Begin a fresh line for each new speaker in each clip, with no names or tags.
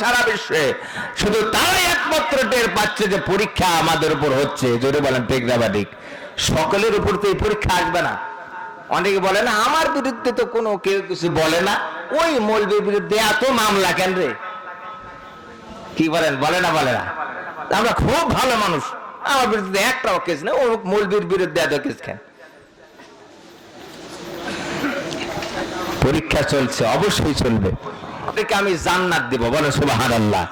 সারা বিশ্বে। শুধু তারাই একমাত্র টের পাচ্ছে যে পরীক্ষা আমাদের উপর হচ্ছে। জোরে বলেন, ঠিক সকলের উপর তো এই পরীক্ষা আসবে না। অনেকে বলে, না, আমার বিরুদ্ধে তো কোনো কেউ কিছু বলে না। ওই মৌলবীর বিরুদ্ধে এত মামলা কেন রে? কি বলেন? বলে না বলে না। আমরা খুব ভালো মানুষ। আমার বিরুদ্ধে একটাও কেস না ও মৌলবীর বিরুদ্ধে এত কেস কেন? পরীক্ষা চলছে, অবশ্যই চলবে। আপনাকে আমি জান্নাত দিব বলেন সুবাহান আল্লাহ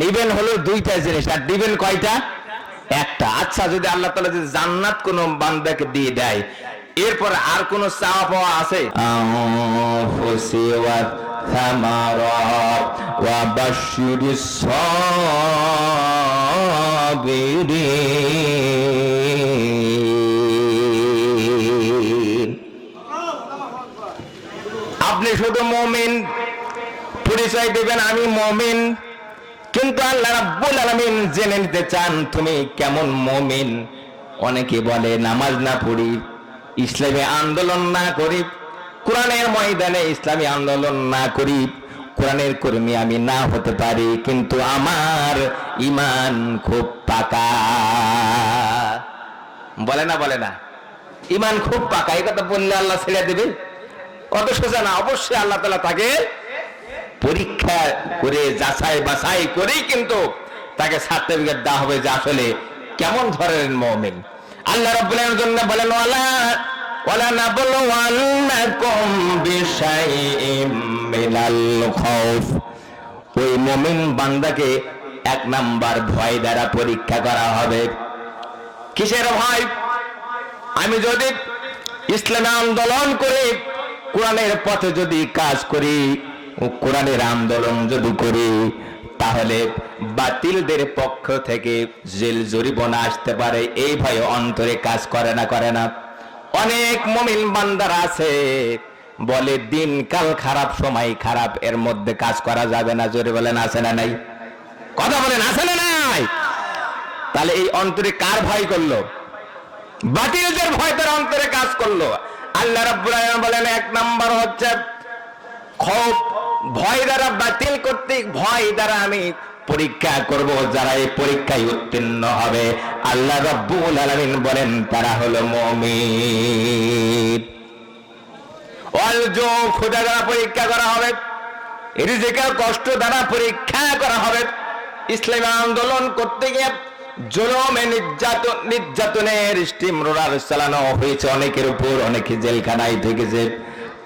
নিবেন হলো দুইটা জিনিস, আর দিবেন কয়টা? একটা। আচ্ছা যদি আল্লাহ তালা যদি জান্নাত কোন বান্দাকে দিয়ে দেয়, এরপরে আর কোন চাওয়া পাওয়া আছে? আপনি শুধু পরিচয় দেবেন, আমি মমিন। কিন্তু আল্লাহ রাব্বুল আলামিন জেনে নিতে চান, তুমি কেমন মমিন? অনেকে বলে, নামাজ না পড়ি, ইসলামী আন্দোলন না করি, কোরআনের ময়দানে ইসলামী আন্দোলন না করি, কোরআনের কর্মী আমি না হতে পারি, কিন্তু আমার ইমান খুব পাকা। বলে না বলে না। ইমান খুব পাকা এই কথা বললে আল্লাহ ছেড়ে দেবে। অত সোজা না, অবশ্যই আল্লাহ তালা তাকে পরীক্ষা করে যাচাই বাছাই করেই কিন্তু তাকে সার্টিফিকেট দেওয়া হবে যে আসলে কেমন ধরনের মমিন। আল্লাহ রব্বুলের জন্য বলেন, ওয়ালা ওয়ালা নাবলুওয়ান্নাকুম বিশাইইম মিনাল খাউফ ওই মমিন বান্দাকে এক নাম্বার ভয় দ্বারা পরীক্ষা করা হবে। কিসের ভয়? আমি যদি ইসলামে আন্দোলন করে কোরআনের পথে যদি কাজ করি কোরআনের আন্দোলন যদি করি, তাহলে বাতিলদের পক্ষ থেকে জেল জরিমানা আসতে পারে। এই ভয়ে অন্তরে কাজ করে না করে না। অনেক মমিন বান্দার আছে, বলে দিন কাল খারাপ, সময় খারাপ, এর মধ্যে কাজ করা যাবে না। জোরে বলেন, আছে না নাই? কথা বলেন, আছে না নাই? তাহলে এই অন্তরে কার ভয় করল? বাতিলদের ভয় তার অন্তরে কাজ করল। আল্লাহ রাব্বুল আলামিন বলেন, এক নাম্বার হচ্ছে, খোপ ভয় দ্বারা বাতিল করতে, ভয় দ্বারা আমি পরীক্ষা করব যারা এই পরীক্ষায় উত্তীর্ণ হবে। আল্লাহ রাব্বুল আলামিন বলেন, তারা হলো মুমিন। অলজো খোদা দ্বারা পরীক্ষা করা হবে। রিজিকের কষ্ট দ্বারা পরীক্ষা করা হবে। ইসলামী আন্দোলন করতে গিয়ে জুলুমে নির্যাতন নির্যাতনের স্টিম রোলার চালানো হয়েছে। অনেকের উপর, অনেকে জেলখানায় থেকেছে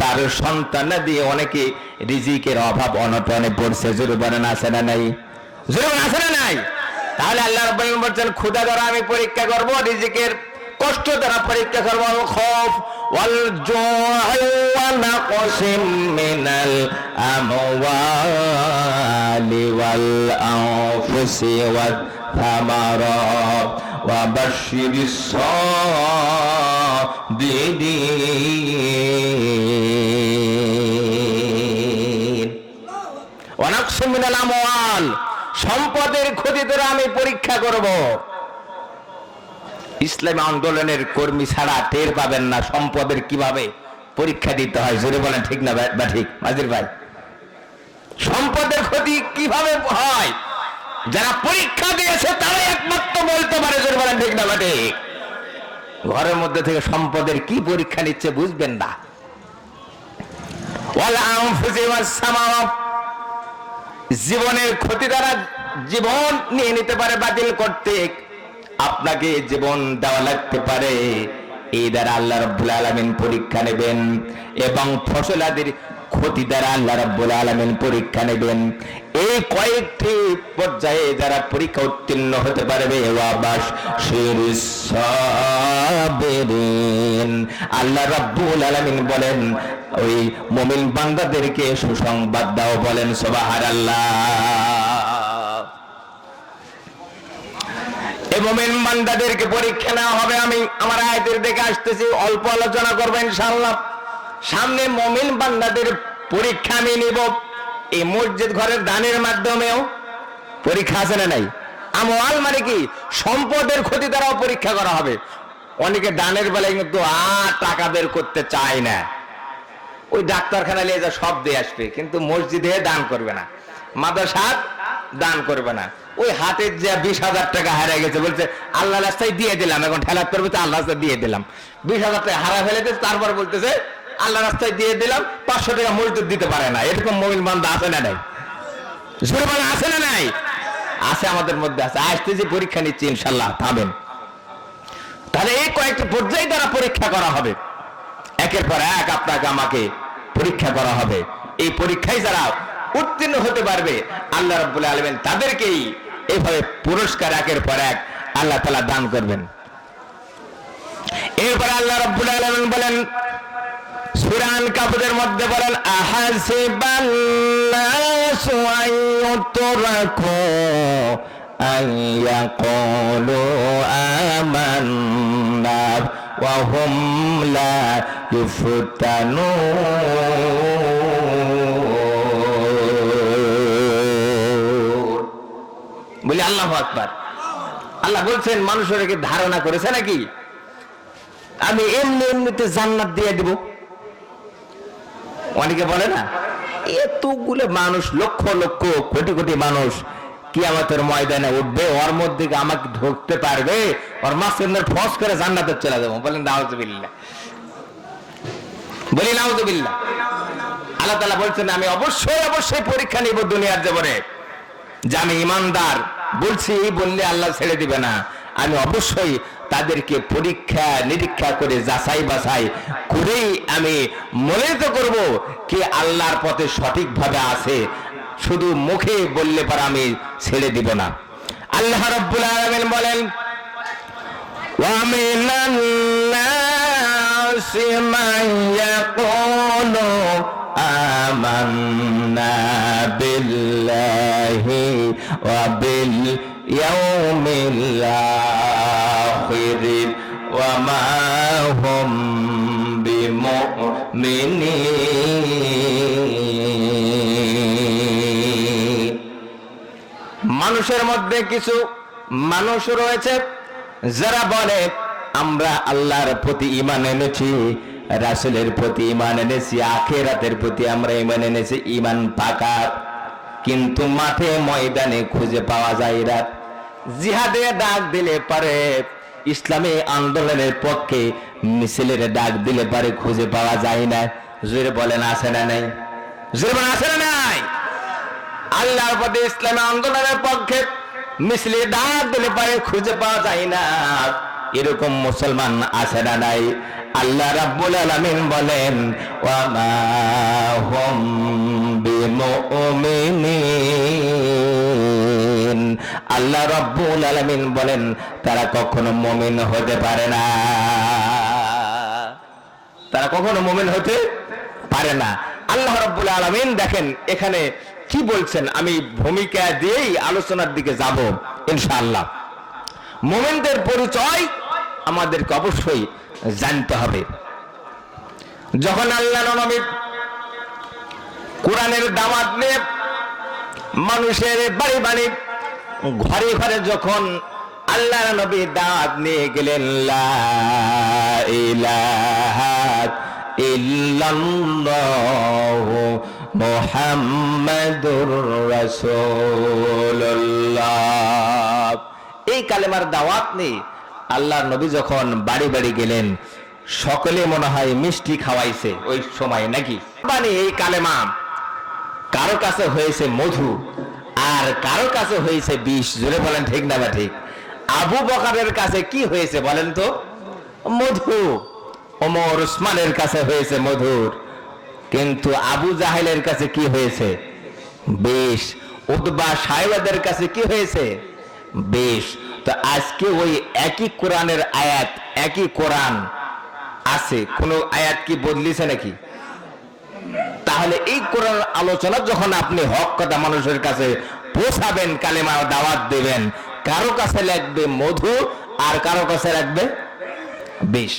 তার সন্তান দিয়ে অনেকে রিজিকের অভাব অনটনে পড়ছে। জোরবারণ আছে না নাই? জোরবারণ আছে না নাই? তাহলে আল্লাহ রব্বান বলছেন ক্ষুদা দ্বারা আমি পরীক্ষা করব, রিজিকের কষ্ট দ্বারা পরীক্ষা করব খফ, ওয়াল জুআ নাকসিম মিনাল আমওয়ালি ওয়াল আনফুসি ওয়াল থামারাত সা সম্পদের ক্ষতি দ্বারা আমি পরীক্ষা করব। ইসলামী আন্দোলনের কর্মী ছাড়া টের পাবেন না সম্পদের কীভাবে পরীক্ষা দিতে হয়। জোরে বলেন, ঠিক না বা ঠিক? মাজির ভাই। সম্পদের ক্ষতি কীভাবে হয়? যারা পরীক্ষা দিয়েছে তারা একমাত্র বলতে পারে, জোরে বলেন, ঠিক না বা ঠিক? ঘরের মধ্যে থেকে সম্পদের কি পরীক্ষা নিচ্ছে বুঝবেন না। জীবনের ক্ষতি দ্বারা জীবন নিয়ে নিতে পারে বাতিল করতে আপনাকে জীবন দেওয়া লাগতে পারে। এই দ্বারা আল্লাহ রব্বুল আলমিন পরীক্ষা নেবেন এবং ফসলাদির ক্ষতি দ্বারা আল্লাহ রব্বুল আলমিন পরীক্ষা নেবেন। এই কয়েকটি পর্যায়ে যারা পরীক্ষা উত্তীর্ণ হতে পারবে আল্লাহ রাব্বুল আলামিন বলেন, ওই মুমিন বান্দাদেরকে সুসংবাদ দাও, বলেন সুবহানাল্লাহ। এই মুমিন বান্দাদেরকে পরীক্ষা নেওয়া হবে। আমি আমার আয়াতের দেখে আসতেছি, অল্প আলোচনা করবেন ইনশাআল্লাহ। সামনে মুমিন বান্দাদের পরীক্ষা আমি নিব। এই মসজিদ ঘরের দানের মাধ্যমেও পরীক্ষা আছে না নাই? আমল মানে কি? সম্পদের ক্ষতি দ্বারাও পরীক্ষা করা হবে। অনেকে দানের বেলায় কিন্তু আর টাকা বের করতে চায় না। ওই ডাক্তারখানা নিয়ে যা সব দিয়ে আসবে, কিন্তু মসজিদে দান করবে না। মাদ্রাসা দান করবে না। ওই হাতের যে বিশ হাজার টাকা হারিয়ে গেছে, বলছে আল্লাহ রাস্তায় দিয়ে দিলাম, এখন ঠেলাত করবে তো আল্লাহ রাস্তায় দিয়ে দিলাম। বিশ হাজার টাকা হারা ফেলেছে তারপর বলতেছে আল্লাহ রাস্তায় দিয়ে দিলাম, পাঁচশো টাকা মজদুর দিতে পারে না। এরকম মমিন বান্ধা আছে না নাই? জোরবান আছে না নাই? আছে আমাদের মধ্যে, আছে। আসতে যে পরীক্ষা নিচ্ছে, ইনশাল্লাহ, থামেন। তাহলে এই কয়েকটি পর্যায়ে দ্বারা পরীক্ষা করা হবে। একের পর এক আপনাকে, আমাকে পরীক্ষা করা হবে। এই পরীক্ষায় যারা উত্তীর্ণ হতে পারবে। আল্লাহ রব্বুল আলমেন তাদেরকেই এইভাবে পুরস্কার একের পর এক আল্লাহ তালা দান করবেন। এরপরে আল্লাহ রব্বুল আলমেন বলেন সুরান কাবুদের মধ্যে বলেন আমান্না ওয়া হুম লা ইফতানুন। বলি, আল্লাহু আকবার। আল্লাহ বলছেন, মানুষের ধারণা করেছে নাকি? আমি এমনি এমনিতে জান্নাত দিয়ে দিব। অনেকে বলে না, এতগুলো মানুষ, লক্ষ লক্ষ, কোটি কোটি মানুষ কি আমাদের ময়দানে উঠবে, ওর মধ্যে আমাকে ঢুকতে পারবে? ওর মাসের ফস করে জান্নাতে চলে যাব। বলেন, নাউজুবিল্লাহ। বলি, নাউজুবিল্লাহ। আল্লাহ তাআলা বলছেন, আমি অবশ্যই অবশ্যই পরীক্ষা নিব দুনিয়ার জীবনে। যে আমি ইমানদার বলছি এই বললে আল্লাহ ছেড়ে দিবে না আমি অবশ্যই তাদেরকে পরীক্ষা নিরীক্ষা করে যাচাই বাছাই করেই আমি মনোনীত করব কি আল্লাহর পথে সঠিকভাবে আছে শুধু মুখে বললে পর আমি ছেড়ে দিব না আল্লাহ রব্বুল আলামিন বলেন ومن الناس من يقول آمنا بالله وباليوم الآخر وما هم بمؤمنين মানুষের মধ্যে কিছু মানুষ রয়েছে যারা বলে আমরা আল্লাহর প্রতি ইমান এনেছি রাসুলের প্রতি ইমান এনেছি, আখেরাতের প্রতি আমরা ইমান এনেছি ইমান পাকা। কিন্তু মাঠে ময়দানে খুঁজে পাওয়া যায় না। জিহাদে ডাক দিলে পারে, ইসলামী আন্দোলনের পক্ষে মিছিলের ডাক দিলে পারে, খুঁজে পাওয়া যায় না। জোরে বলেন, আছে না নাই? জোরে বলেন, আছে না নাই? আল্লাহর পথে ইসলামী আন্দোলনের পক্ষে মিসলি ডাক দিলে পারে, খুঁজে পাওয়া যায় না। এরকম মুসলমান আছে না নাই? আল্লাহ রাব্বুল আলামিন বলেন ওয়া মা হুম বিমুমিনিন। আল্লাহ রাব্বুল আলামিন বলেন, তারা কখনো মুমিন হতে পারে না। তারা কখনো মুমিন হতে পারে না। আল্লাহ রাব্বুল আলামিন দেখেন, এখানে কি বলছেন, আমি ভূমিকা দিয়েই আলোচনার দিকে যাব, ইনশাআল্লাহ। মোমেনদের পরিচয় আমাদেরকে অবশ্যই জানতে হবে। যখন আল্লাহ নবী কোরআনের দামাত নিয়ে মানুষের বাড়ি বাড়ি, ঘরে ঘরে যখন আল্লাহ নবী দাঁত নিয়ে গেলেন এই কালেমার দাওয়াত নিয়ে আল্লাহ নবী যখন বাড়ি বাড়ি গেলেন, সকলে মনে হয় মিষ্টি খাওয়াইছে ওই সময় নাকি? মানে এই কালেমা, কারও কাছে হয়েছে মধু আর কারও কাছে হয়েছে বিষ, জোরে বলেন ঠিক না বা ঠিক? আবু বকারের কাছে কি হয়েছে বলেন তো? মধু। ওমর উসমানের কাছে হয়েছে মধুর। কিন্তু আবু জাহেলের কাছে কি হয়েছে? বেশ উদ্বা সাহেবাদের কাছে কি হয়েছে? বেশ। তো আজকে ওই একই কোরআনের আয়াত, একই কোরআন আছে। কোন আয়াত কি বদলিছে নাকি? তাহলে এই কোরআন আলোচনা যখন আপনি হক কথা মানুষের কাছে পৌঁছাবেন, কালেমা দাওয়াত দেবেন, কারও কাছে লাগবে মধু আর কারও কাছে লাগবে বিষ।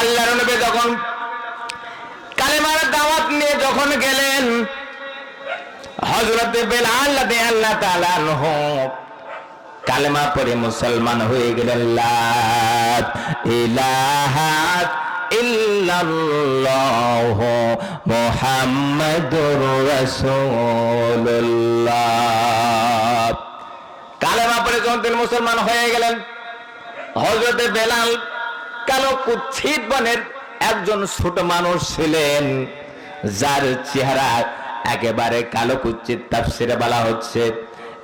আল্লাহ নবী যখন কালেমার দাওয়াত নিয়ে যখন গেলেন হজরতে বেলাল আল্লাহ তাআলা কালেমা পড়ে মুসলমান হয়ে গেলেন ইল্লাল্লাহ মোহাম্মদুর কালেমা পড়ে যখন তিনি মুসলমান হয়ে গেলেন হজরতে বেলাল কালো কুচ্ছিত বনের একজন ছোট মানুষ ছিলেন, যার চেহারা একেবারে কালো কুচ্ছিত তাফসিরে বলা হচ্ছে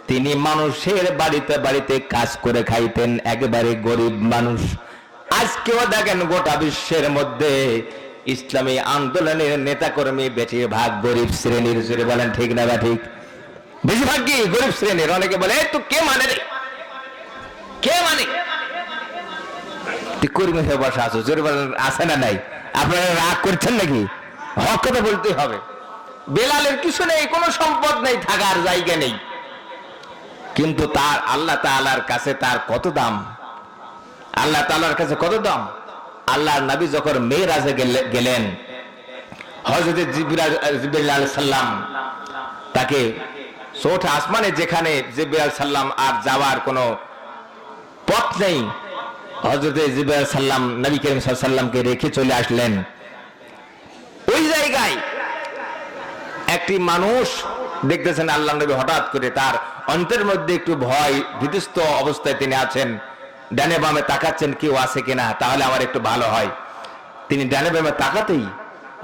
তিনি মানুষের বাড়িতে বাড়িতে কাজ করে খাইতেন, একেবারে গরিব মানুষ। আজকেও দেখেন গোটা বিশ্বের মধ্যে ইসলামী আন্দোলনের নেতাকর্মী বেশিরভাগ গরিব শ্রেণির জুড়ে বলেন ঠিক না বা ঠিক? বেশিরভাগ কি? গরিব শ্রেণির। অনেকে বলে তো কে মানে রে? কে মানে? কর্মী হয়ে বসা আছো, জোরে বলেন, আছে না নাই? আপনারা রাগ করছেন নাকি? হক কথা বলতে হবে। বেলালের কিছু নেই, কোনো সম্পদ নেই, থাকার জায়গা নেই। কিন্তু তার আল্লাহ তাআলার কাছে তার কত দাম? আল্লাহ তালার কাছে কত দাম? আল্লাহর নবী যখন মেয়েরাজে গেলেন জিবরাইল জিবরাইল আলাইহিস তাকে চোঠ আসমানে যেখানে জিবরাইল সাল্লাম আর যাওয়ার কোনো পথ নেই হজরত জিবাহ সাল্লাম নবী করিম সাল্লামকে রেখে চলে আসলেন। ওই জায়গায় একটি মানুষ দেখতেছেন আল্লাহ নবী হঠাৎ করে তার অন্তের মধ্যে একটু ভয় ভীতিস্ত অবস্থায় তিনি আছেন। ডানে বামে তাকাচ্ছেন কেউ আছে কিনা, তাহলে আমার একটু ভালো হয়। তিনি ডানে বামে তাকাতেই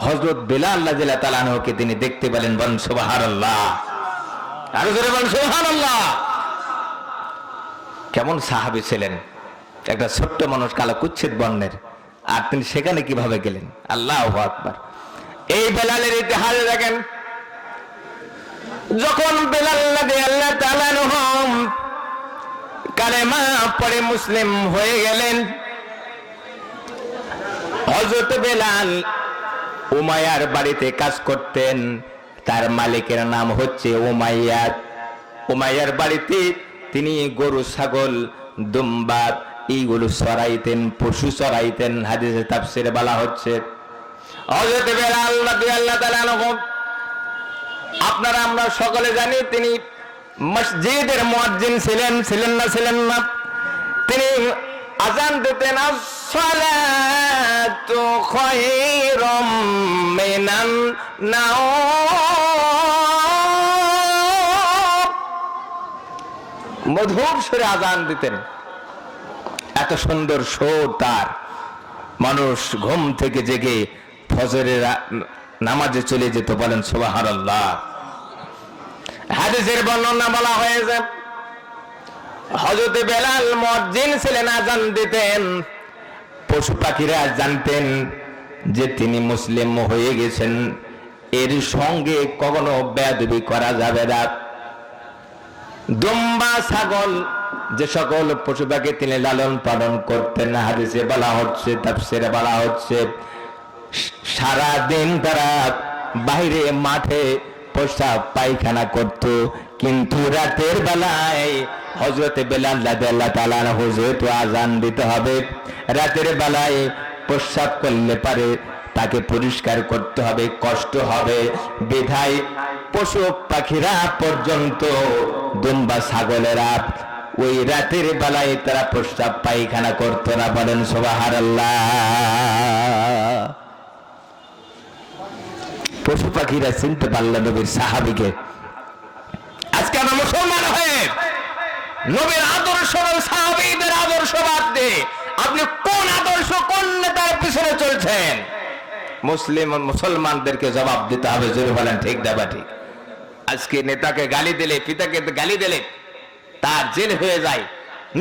হজরত বেলা আল্লাহ জিল্লা তালানহকে তিনি দেখতে পেলেন বন সুবাহার আল্লাহ আরও জোরে বলেন সুবাহান আল্লাহ কেমন সাহাবি ছিলেন? একটা ছোট্ট মানুষ, কালো কুচ্ছিত বর্ণের। আর তিনি সেখানে কীভাবে গেলেন? আল্লাহ আকবার। এই বেলালের ইতিহাসে দেখেন যখন বেলাল নবী আল্লাহ তাআলা কালেমা পরে মুসলিম হয়ে গেলেন, হযরত বেলাল উমায়ার বাড়িতে কাজ করতেন। তার মালিকের নাম হচ্ছে উমাইয়া। উমাইয়ার বাড়িতে তিনি গরু, ছাগল, দুম্বা এইগুলো চড়াইতেন পশু চড়াইতেন হাদিসে তাফসিরে বলা হচ্ছে। হযরত বেলাল রাদিয়াল্লাহু তাআলা আপনারা আমরা সকলে জানি তিনি মসজিদের মুয়াজ্জিন ছিলেন ছিলেন না ছিলেন না। তিনি আজান দিতেন, আসসালাতু খায়রুম মিনান নাওম। মধুর সুরে আজান দিতেন। এত সুন্দর সুর তার। মানুষ ঘুম থেকে জেগে ফজরের নামাজে চলে যেত বলেন সুবাহার আল্লাহ হাদিসের বর্ণনা বলা হয়েছে হজরত বেলাল মজ্জিন ছিলেন, আজান দিতেন। পশু পাখিরা জানতেন যে তিনি মুসলিম হয়ে গেছেন। এর সঙ্গে কখনো বেয়াদবি করা যাবে না। দুম্বা ছাগল, যে সকল পশু পাখি তিনি লালন পালন করতেন, হাদিসে বলা হচ্ছে, তাফসিরে বলা হচ্ছে সারা দিন তারা বাইরে মাঠে প্রস্তাব পায়খানা করত। কিন্তু রাতের বেলায় হজরতে বেলাল আল্লাহ হজরত আজান দিতে হবে। রাতের বেলায় প্রস্রাব করলে পারে তাকে পরিষ্কার করতে হবে, কষ্ট হবে। বিধায় পশু পাখিরা পর্যন্ত দুম্বা ছাগলেরা ওই রাতের বেলায় তারা প্রস্রাব পায়খানা করতো না বলেন সোবাহার পশু পাখিরা চিনতে পারল নবীর সাহাবিকে। আজকে আমরা মুসলমান হয়ে নবীর আদর্শ সাহাবিদের আদর্শ বাদ দিয়ে আপনি কোন আদর্শ কোন নেতার পিছনে চলছেন? মুসলিম মুসলমানদেরকে জবাব দিতে হবে, জোরে বলেন, ঠিক দেবা ঠিক? আজকে নেতাকে গালি দিলে, পিতাকে গালি দিলে তার জেল হয়ে যায়।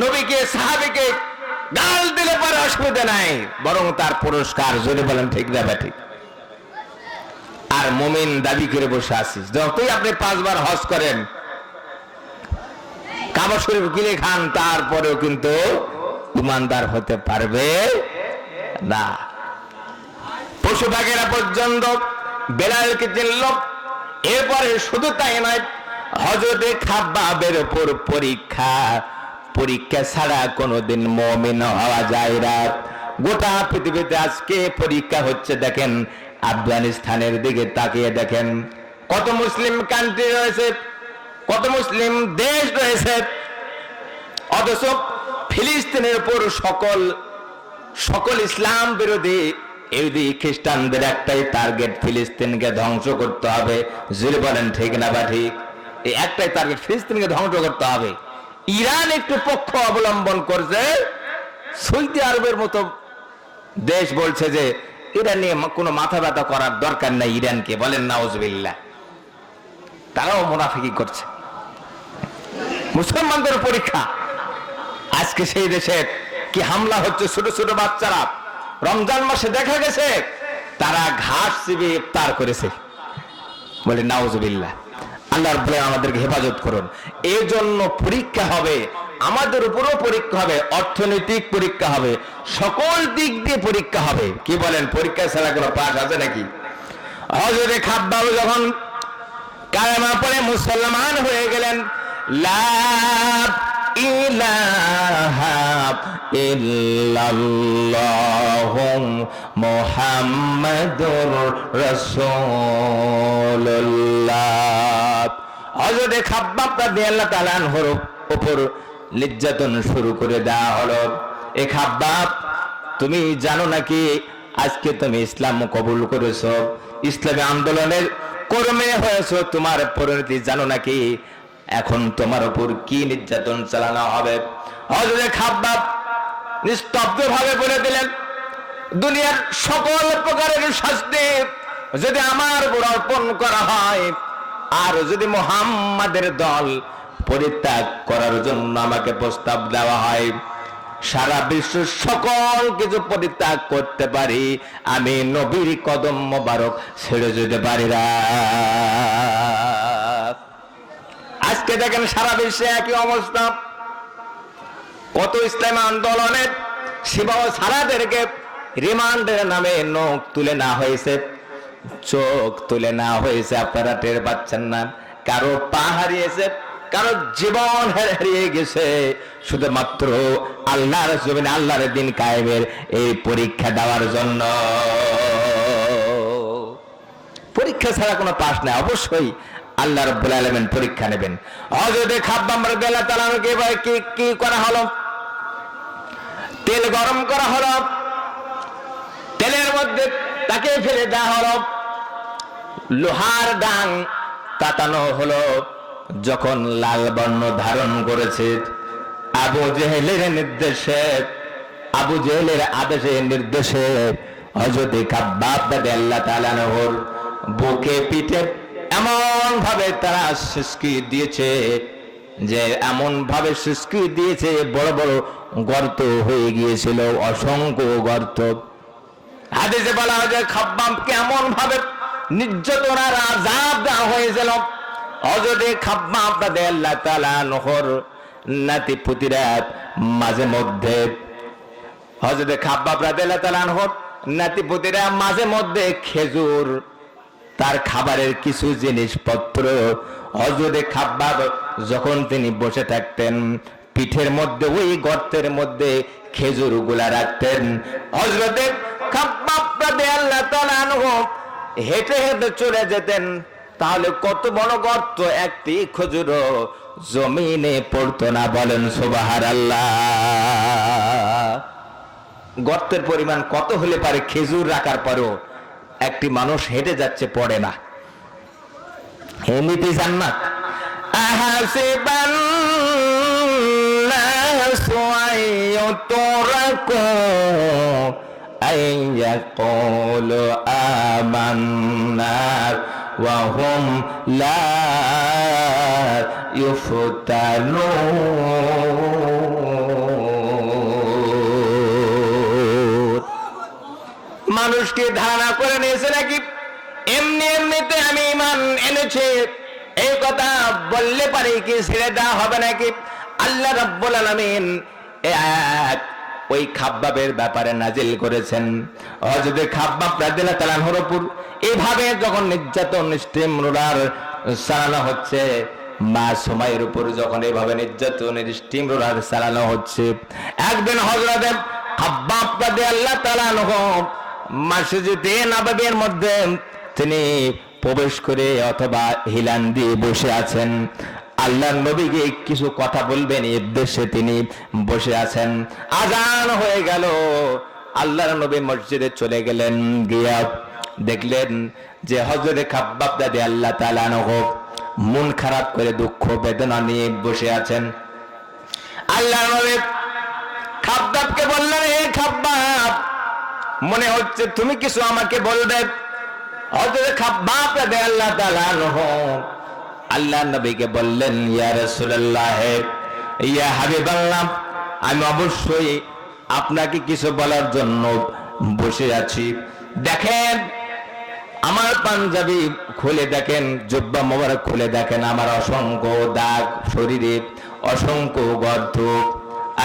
নবীকে, সাহাবিকে গাল দিলে পরে অসুবিধা নাই, বরং তার পুরস্কার, জোরে বলেন, ঠিক দেবা ঠিক? মুমিন দাবি করে বসে আছিস। যতই আপনি পাঁচবার হজ করেন, কাবা শরীফ কিনে খান, তারপরেও কিন্তু ইমানদার হতে পারবে না। পশু পাখিরা পর্যন্ত বেলালকে চিনল, এরপরে শুধু তাই নয় হজরতে খাবাবের উপর পরীক্ষা পরীক্ষা ছাড়া কোনোদিন মমিন হওয়া যায় না। গোটা পৃথিবীতে আজকে পরীক্ষা হচ্ছে, দেখেন আফগানিস্তানের দিকে তাকিয়ে দেখেন। কত মুসলিম কান্ট্রি রয়েছে, কত মুসলিম দেশ রয়েছে, অথচ ফিলিস্তিনের উপর সকল সকল ইসলাম বিরোধী ইহুদি খ্রিস্টানদের একটাই টার্গেট ফিলিস্তিনকে ধ্বংস করতে হবে। জুড়ে বলেন, ঠিক না বা ঠিক? এই একটাই টার্গেট ফিলিস্তিনকে ধ্বংস করতে হবে। ইরান একটু পক্ষ অবলম্বন করছে। সৌদি আরবের মতো দেশ বলছে যে ইরান নিয়ে কোনো মাথা ব্যথা করার দরকার নাই ইরানকে। বলেন, নাউজবিল্লাহ। তারাও মুনাফিকি করছে। মুসলমানদের পরীক্ষা। আজকে সেই দেশে কি হামলা হচ্ছে? ছোট ছোট বাচ্চারা। রমজান মাসে দেখা গেছে, তারা ঘাস চিবে ইফতার করেছে। বলে, নাউজবিল্লাহ। আল্লাহ আমাদেরকে হেফাজত করুন। এই জন্য পরীক্ষা হবে আমাদের উপরও পরীক্ষা হবে, অর্থনৈতিক পরীক্ষা হবে, সকল দিক দিয়ে পরীক্ষা হবে। কি বলেন পরীক্ষা ছাড়া কোনো পাশ আছে নাকি? হজরে খাব্বাবু যখন কালেমা পড়ে মুসলমান হয়ে গেলেন লাভ ইলাহা ইল্লাল্লাহ মুহাম্মাদুর রাসূলুল্লাহ। হযরতে খাব্বাব রাদিয়াল্লাহু উপর নির্যাতন শুরু করে দেওয়া হলো। এ খাব্বাব তুমি জানো নাকি আজকে তুমি ইসলাম কবুল করেছ? ইসলামী আন্দোলনের কর্মে হয়েছো, তোমার পরিণতি জানো নাকি? এখন তোমার উপর কি নির্যাতন চালানো হবে? হজরে খাব্বাব নিস্তব্ধ ভাবে বলে দিলেন, দুনিয়ার সকল প্রকারের শাস্তি যদি আমার উপর অর্পণ করা হয়, আর যদি মোহাম্মদের দল পরিত্যাগ করার জন্য আমাকে প্রস্তাব দেওয়া হয়। সারা বিশ্ব সকল কিছু পরিত্যাগ করতে পারি। আমি নবীর কদম মোবারক ছেড়ে যেতে পারি না। আজকে দেখেন সারা বিশ্বে একই অবস্থা। কত ইসলাম আন্দোলনের শিবা ও সারাদেরকে রিমান্ডের নামে নখ তুলে না হয়েছে। চোখ তুলে না হয়েছে, আপনারা টের পাচ্ছেন না। কারও পা হারিয়েছে কারও জীবন হারিয়ে গেছে। শুধুমাত্র আল্লাহর জমিনে আল্লাহর দিন কায়েমের এই পরীক্ষা দেওয়ার জন্য। পরীক্ষা ছাড়া কোনো পাস নাই। অবশ্যই আল্লাহ রব্বুল আলামিন পরীক্ষা নেবেন। হযরতে খাব্বাব রাদিয়াল্লাহু তাআলা কে কি কি করা হলো? তেল গরম করা হলো। তেলের মধ্যে তাকে ফেলে দেওয়া হলো। লোহার ডাং কাটানো হলো। যখন লাল বর্ণ ধারণ করেছে, আবু জেহেলের নির্দেশে, আবু জেহেলের আদেশে নির্দেশে হজরতে কাব্বাব আল্লাহ তালানহর বুকে, পিঠে এমন ভাবে তারা সিস্কি দিয়েছে যে এমন ভাবে সিস্কি দিয়েছে, বড় বড় গর্ত হয়ে গিয়েছিল, অসংখ্য গর্ত। হাদিসে বলা হয় যে খাব্বাব কেমন ভাবে নির্যাতন আর আজাব দেওয়া হয়েছিল। অজদে খাব্বাব তাদের আল্লাহ তাআলা নহর নাতি পুতিরা মাঝে মধ্যে। হজরতে খাব্বাব রাদিয়াল্লাহু তাআলা আনহর নাতি পুতিরা মাঝে মধ্যে খেজুর, তার খাবারের কিছু জিনিসপত্র। হজরতে খাব্বাব যখন তিনি বসে থাকতেন, পিঠের মধ্যে, ওই গর্তের মধ্যে খেজুরগুলা রাখতেন হজরতে খাব্বাব রাদিয়াল্লাহু তাআলা আনহু হেঁটে হেঁটে চলে যেতেন। তাহলে কত বড় গর্ত? একটি খজুর জমিনে পড়তো না, বলেন সুবাহার আল্লাহ গর্তের পরিমাণ কত হলে পারে? খেজুর রাখার পরেও একটি মানুষ হেঁটে যাচ্ছে, পড়ে না। এমনিতে জান্নাত। আইয়াকুলু আমান্না হুম লা ইফতানুন মানুষকে ধারণা করে নিয়েছে নাকি? এমনি এমনিতে আমি ইমান এনেছে। এই কথা বললে পারে কি ছেড়ে দেওয়া হবে নাকি? আল্লাহ রাব্বুল আলামিন আয়াত ওই খাব্বাবের ব্যাপারে নাজিল করেছেন। হযরত খাব্বাব রাদিয়াল্লাহু তাআলা আনহুর উপর এভাবে যখন নির্যাতন স্টিমরোলার চালানো হচ্ছে, মা সময়ের উপর যখন এভাবে নির্যাতন নির্যাতনের স্টিমরোলার চালানো হচ্ছে, একদিন হযরত খাব্বাব রাদিয়াল্লাহু তাআলা আনহু মসজিদে নববীর মধ্যে তিনি প্রবেশ করে অথবা হিলান দিয়ে বসে আছেন। আল্লাহ নবীকে কিছু কথা বলবেন এই উদ্দেশ্যে তিনি বসে আছেন। আজান হয়ে গেল। আল্লাহর নবী মসজিদে চলে গেলেন। গিয়া দেখলেন যে হজরে খাব্বাব দাদি আল্লাহ তাআলা নহক মন খারাপ করে দুঃখ বেদনা নিয়ে বসে আছেন। আল্লাহ নবী খাব্বাবকে বললেন হে খাব্বাব, মনে হচ্ছে তুমি কিছু আমাকে বলবে? হযরত খাব্বাব রাদিয়াল্লাহু তাআলা আনহু আল্লাহ নবীকে বললেন, ইয়া রাসূলুল্লাহ, ইয়া হাবিবাল্লাহ, আমি অবশ্যই আপনাকে কিছু বলার জন্য বসে আছি। দেখেন, আমার পাঞ্জাবি খুলে দেখেন, জুব্বা মোবারক খুলে দেখেন, আমার অসংখ্য দাগ, শরীরে অসংখ্য গর্ত।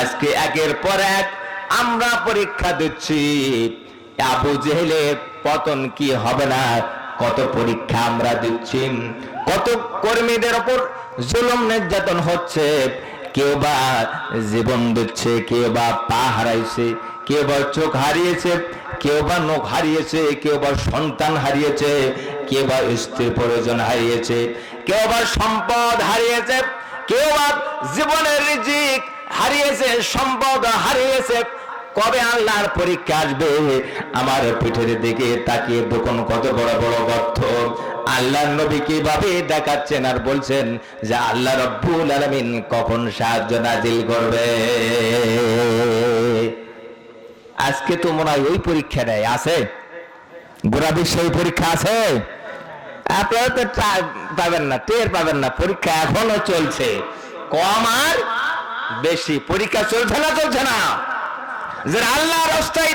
আজকে একের পর এক আমরা পরীক্ষা দিচ্ছি, আবু জেহেলের পতন কি হবে না? কত পরীক্ষা আমরা দিচ্ছি, কত কর্মীদের ওপর জুলুম নির্যাতন হচ্ছে, কেউ বা জীবন দিচ্ছে, কেউ বা পা হারাইছে, কেউ বা চোখ হারিয়েছে, কেউ বা নখ হারিয়েছে, কেউ বা সন্তান হারিয়েছে, কেউ বা স্ত্রীর প্রয়োজন হারিয়েছে, কেউ বা সম্পদ হারিয়েছে, কেউ বা জীবনের রিজিক হারিয়েছে, সম্পদ হারিয়েছে কবে আল্লাহর পরীক্ষা আসবে? আমার পিঠের দিকে তাকিয়ে দেখুন কত বড় বড় গর্ত। আল্লাহর নবী কীভাবে দেখাচ্ছেন আর বলছেন যে আল্লাহ রব্বুল আলামিন কখন সাহায্য নাজিল করবে? আজকে তো মনে হয় ওই পরীক্ষা নেই, আছে? গোড়া বিশ্বে ওই পরীক্ষা আছে? আপনারা তো পাবেন না, টের পাবেন না, পরীক্ষা এখনও চলছে। কম আর বেশি, পরীক্ষা চলছে না চলছে না। যে আল্লাহ রাস্তায়